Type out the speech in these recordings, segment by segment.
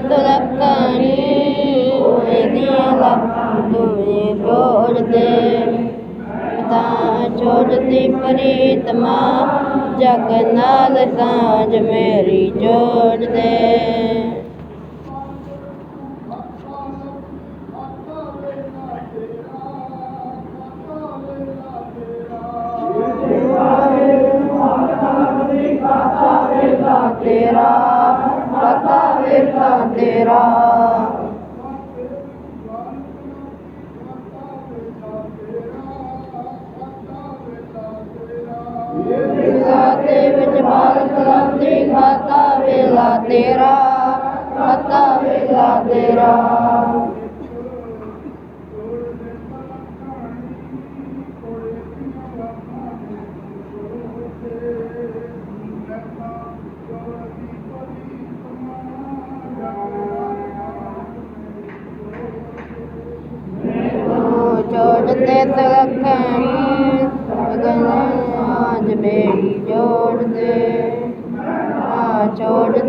ਤੁਲਕਣੀ ਇਹਦੀਆਂ ਲੱਤਾਂ ਤੁਮੇ ਜੋੜ ਦੇ ਤਾਂ ਜੋੜਦੀ ਪ੍ਰੀਤਮਾ ਜਗ ਨਾਲ ਸਾਂਝ ਮੇਰੀ ਜੋੜ ਦੇ ਤੇਰਾ ਪਤਾ ਵੇਖਾ ਤੇਰਾ ਖਾਤੇ ਵਿੱਚ ਬਾਲਕ ਲਾਉਂਦੀ ਖਾਤਾ ਵੇਲਾ ਤੇਰਾ ਖਾਤਾ ਵੇਲਾ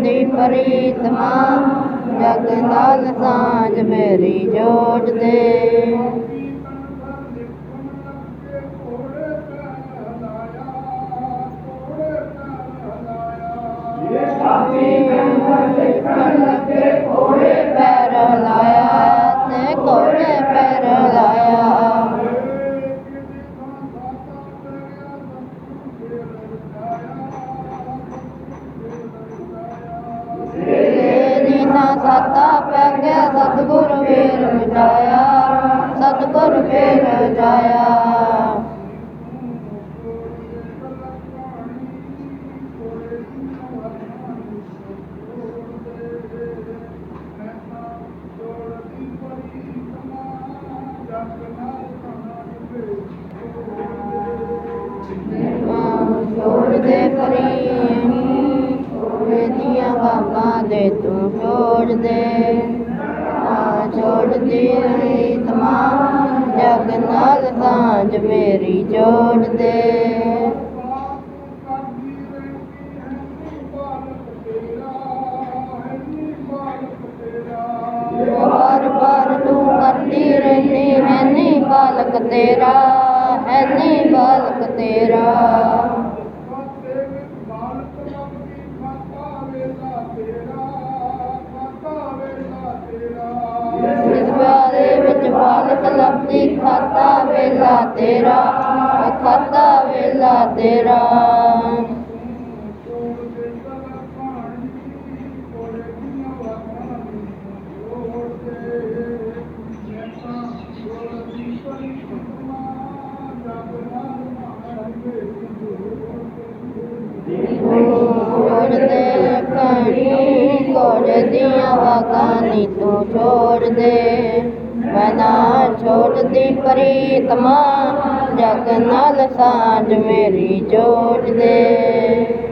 ਜੋੜਦੀ ਪ੍ਰੀਤਮਾ ਜਗ ਨਾਲ ਸਾਂਝ ਮੇਰੀ ਜੋੜ ਦੇ। ਕੋੜੇ ਪੈਰ ਲਾਇਆ ਸਾਤਾ ਪੈ ਗਿਆ ਸਤਿਗੁਰ ਫੇਰ ਮਿਟਾਇਆ ਸਤਿਗੁਰ ਫੇਰ ਜਾਇਆ। ਛੋੜ ਦੀਆਂ ਬਾਬਾ ਦੇ ਤੂੰ ਛੋੜ ਦੇ। ਆ ਛੋੜਦੀ ਰਹੀ ਤਮਾਮ ਜਗ ਨਾਲ ਸਾਂਝ ਮੇਰੀ ਜੋੜ ਦੇ। ਬਾਰ ਬਾਰ ਤੂੰ ਕਰਦੀ ਰਹਿੰਦੀ ਹੈ ਨੀ ਬਾਲਕ ਤੇਰਾ। ਵਿੱਚ ਖਾਤਾ ਵੇਲਾ ਤੇਰਾ, ਖਾਤਾ ਵੇਲਾ ਤੇਰਾ। ਛੋੜਦੇ ਕੋੜ ਦੀਆਂ ਵਾਕਾਂ ਨੀ ਤੂੰ ਛੋੜ ਦੇ। ਮੈਂ ਨਾ ਛੋੜਦੀ ਪ੍ਰੀਤਮਾ ਜਗ ਨਾਲ ਸਾਂਝ ਮੇਰੀ ਜੋੜ ਦੇ।